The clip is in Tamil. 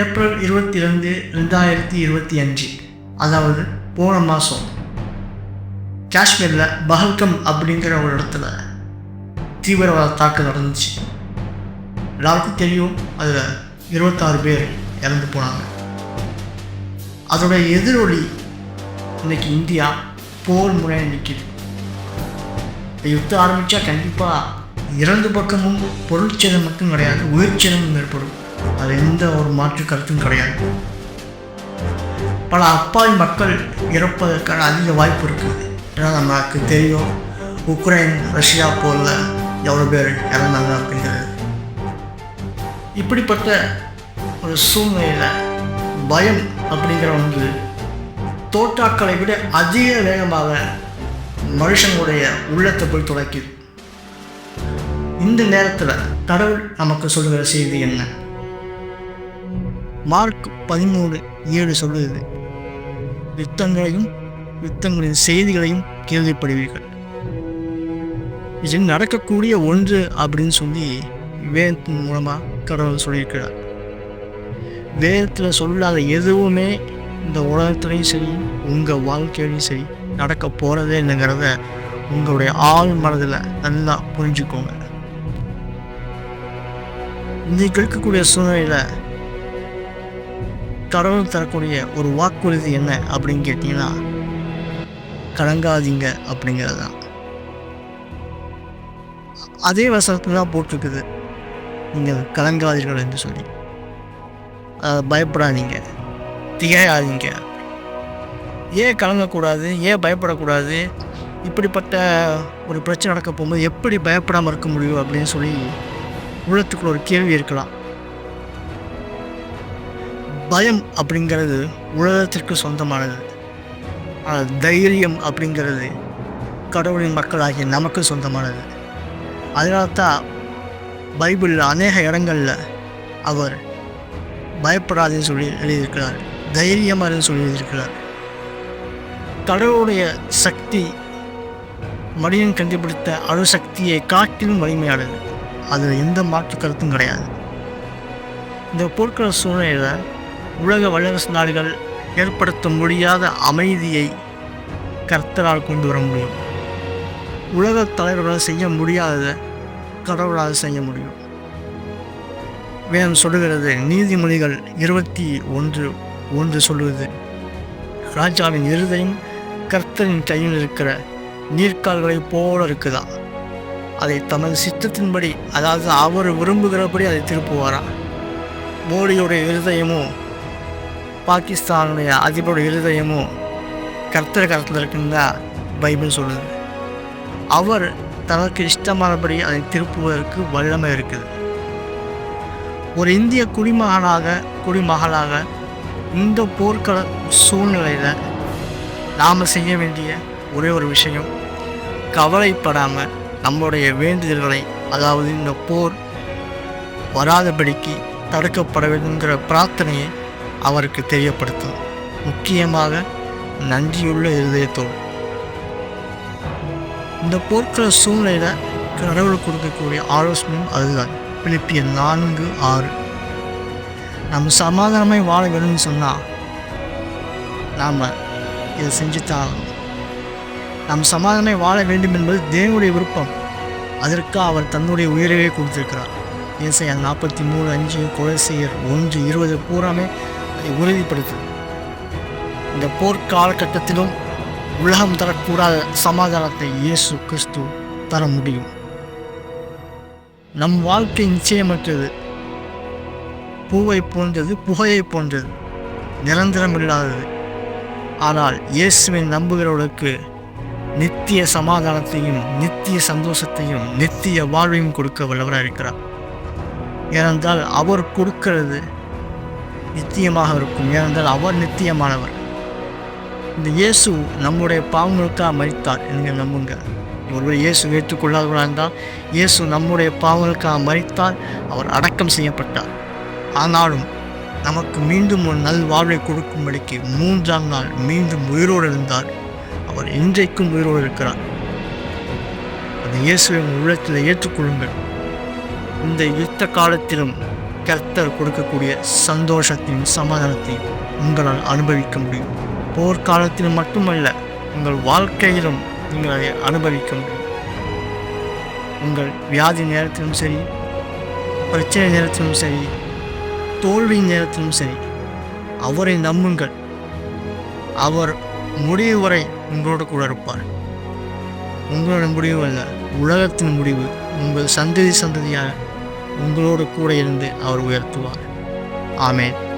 ஏப்ரல் இருபத்தி ரெண்டு ரெண்டாயிரத்தி இருபத்தி அஞ்சு. அதாவது போன மாதம் காஷ்மீரில் பஹல்கம் அப்படிங்கிற ஒரு இடத்துல தீவிரவாத தாக்குதல் நடந்துச்சு. எல்லாருக்கும் தெரியும் அதில் இருபத்தாறு பேர் இறந்து போனாங்க. அதோட எதிரொலி இன்னைக்கு இந்தியா போர் முறையை நிற்கிது யுத்தம் ஆரம்பித்தா கண்டிப்பாக இரண்டு பக்கமும் பொருட்சேதம் மட்டும் கிடையாது உயிர்ச்சேதமும் ஏற்படும். அது எந்த ஒரு மாற்று கருத்தும் கிடையாது. பல அப்பாவி மக்கள் இறப்பதற்கான அதிக வாய்ப்பு இருக்குது ஏன்னா நமக்கு தெரியும் உக்ரைன் ரஷ்யா போரில் எவ்வளோ பேர் இறந்தாங்க அப்படிங்கிறது. இப்படிப்பட்ட ஒரு சூழ்நிலையில் பயம் அப்படிங்கிற ஒன்று தோட்டாக்களை விட அதிக வேகமாக மனுஷங்களுடைய உள்ளத்தை போய் துளைக்குது இந்த நேரத்தில் கடவுள் நமக்கு சொல்லுகிற செய்தி என்ன? மார்க் பதிமூணு ஏழு சொல்கிறது யுத்தங்களையும் யுத்தங்களின் செய்திகளையும் கேள்விப்படுவீர்கள். இது நடக்கக்கூடிய ஒன்று அப்படின்னு சொல்லி வேதத்தின் மூலமாக கடவுள் சொல்லியிருக்கிறார். வேதத்தில் சொல்லாத எதுவுமே இந்த உலகத்துலேயும் சரி உங்கள் வாழ்க்கையிலையும் சரி நடக்க போகிறதே இல்லைங்கிறத உங்களுடைய ஆள் மனதில் நல்லா புரிஞ்சுக்கோங்க. இன்றைக்கு இருக்கக்கூடிய சூழ்நிலையில் கடவுள் தரக்கூடிய ஒரு வாக்குறுதி என்ன அப்படின்னு கேட்டிங்கன்னா கலங்காதீங்க அப்படிங்கிறது தான் அதே வசனத்தில் தான் போட்டிருக்குது. நீங்கள் கலங்காதீர்கள் என்று சொல்லி. பயப்படாதீங்க. திகையாதீங்க. ஏன் கலங்கக்கூடாது? ஏன் பயப்படக்கூடாது? இப்படிப்பட்ட ஒரு பிரச்சனை நடக்க போகும்போது எப்படி பயப்படாமல் இருக்க முடியும் அப்படின்னு சொல்லி உள்ளத்துக்குள்ள ஒரு கேள்வி இருக்கலாம். பயம் அப்படிங்கிறது உலகத்திற்கு சொந்தமானது. ஆனால் தைரியம் அப்படிங்கிறது கடவுளின் மக்களாகிய நமக்கு சொந்தமானது. அதனால தான் பைபிளில் அநேக இடங்களில் அவர் பயப்படாதுன்னு சொல்லி எழுதியிருக்கிறார் தைரியமாக சொல்லி எழுதியிருக்கிறார். கடவுளுடைய சக்தி மனிதன் கண்டுபிடித்த அணுசக்தியை காட்டிலும் வலிமையானது. அதில் எந்த மாற்று கருத்தும் கிடையாது. இந்த பொருட்கள சூழ்நிலையில் உலக வல்லரசு நாடுகள் ஏற்படுத்த முடியாத அமைதியை கர்த்தரால் கொண்டு வர முடியும். உலக தலைவர்களால் செய்ய முடியாததை கடவுளால் செய்ய முடியும். வேதம் சொல்லுகிறது நீதிமொழிகள் இருபத்தி ஒன்று ஒன்று சொல்லுவது ராஜாவின் இருதயம் கர்த்தரின் கையில் இருக்கிற நீர்க்கால்களைப் போல இருக்குதா அதை தமது சித்தத்தின்படி அதாவது அவர் விரும்புகிறபடி அதை திருப்புவாரா? மோடியுடைய இருதயமும் பாகிஸ்தானுடைய அதிபருடைய இருதயமும் கர்த்தர் கருத்தில் இருக்குன்னு பைபிள் சொல்லுது. அவர் தனக்கு இஷ்டமானபடி அதை திருப்புவதற்கு வல்லமை இருக்குது. ஒரு இந்திய குடிமகனாக குடிமகளாக இந்த போர்க்கள சூழ்நிலையில் நாம் செய்ய வேண்டிய ஒரே ஒரு விஷயம் கவலைப்படாமல் நம்முடைய வேண்டுதல்களை அதாவது இந்த போர் வராதபடிக்கு தடுக்கப்பட வேண்டுங்கிற பிரார்த்தனையை அவருக்கு தெரியப்படுத்தும். முக்கியமாக நன்றியுள்ள இருதயத்தோடு. இந்த போர்க்கள சூழ்நிலையில் கடவுள் கொடுக்கக்கூடிய ஆலோசனையும் அதுதான். பிலிப்பிய நான்கு ஆறு. நம்ம சமாதானமே வாழ வேணும்னு சொன்னால் நாம் இதை செஞ்சுத்தான் ஆகணும். நாம் சமாதானமாய் வாழ வேண்டும் என்பது தேவனுடைய விருப்பம். அதற்கு அவர் தன்னுடைய உயிரையே கொடுத்திருக்கிறார். ஏசையா நாற்பத்தி மூணு அஞ்சு கொலைசெயர் ஒன்று இருபது பூராமே அதை உறுதிப்படுத்துது இந்த போர்க்காலகட்டத்திலும் உலகம் தரக்கூடாத சமாதானத்தை இயேசு கிறிஸ்து தர முடியும். நம் வாழ்க்கை நிச்சயமற்றது. பூவை போன்றது புகையை போன்றது நிரந்தரமில்லாதது ஆனால் இயேசுவை நம்புகிறவர்களுக்கு நித்திய சமாதானத்தையும் நித்திய சந்தோஷத்தையும் நித்திய வாழ்வையும் கொடுக்க வல்லவராக இருக்கிறார் ஏனென்றால் அவர் கொடுக்கிறது நித்தியமாக இருக்கும் ஏனென்றால் அவர் நித்தியமானவர். இந்த இயேசு நம்முடைய பாவங்களுக்காக மறித்தார் நீங்கள் நம்புங்க. ஒருவர் இயேசு ஏற்றுக்கொள்ளாதவராக இருந்தால் இயேசு நம்முடைய பாவங்களுக்காக மறித்தால் அவர் அடக்கம் செய்யப்பட்டார். ஆனாலும் நமக்கு மீண்டும் ஒரு நல் வாழ்வை கொடுக்கும்படிக்கு மூன்றாம் நாள் மீண்டும் உயிரோடு இருந்தார். அவர் இன்றைக்கும் உயிரோடு இருக்கிறார். அந்த இயேசுவை உங்கள் உள்ளத்தில் ஏற்றுக்கொள்ளுங்கள். இந்த யுத்த காலத்திலும் கர்த்தர் கொடுக்கக்கூடிய சந்தோஷத்தையும் சமாதானத்தையும் உங்களால் அனுபவிக்க முடியும். போர்க்காலத்தில் மட்டுமல்ல உங்கள் வாழ்க்கையிலும் நீங்கள் அதை அனுபவிக்க முடியும். உங்கள் வியாதி நேரத்திலும் சரி பிரச்சனை நேரத்திலும் சரி தோல்வி நேரத்திலும் சரி அவரை நம்புங்கள். அவர் முடிவு வரை உங்களோட கூட இருப்பார். உங்களோட முடிவு அல்ல உலகத்தின் முடிவு உங்கள் சந்ததி சந்ததியாக உங்களோடு கூட இருந்து அவர் உயர்த்துவார். ஆமேன்.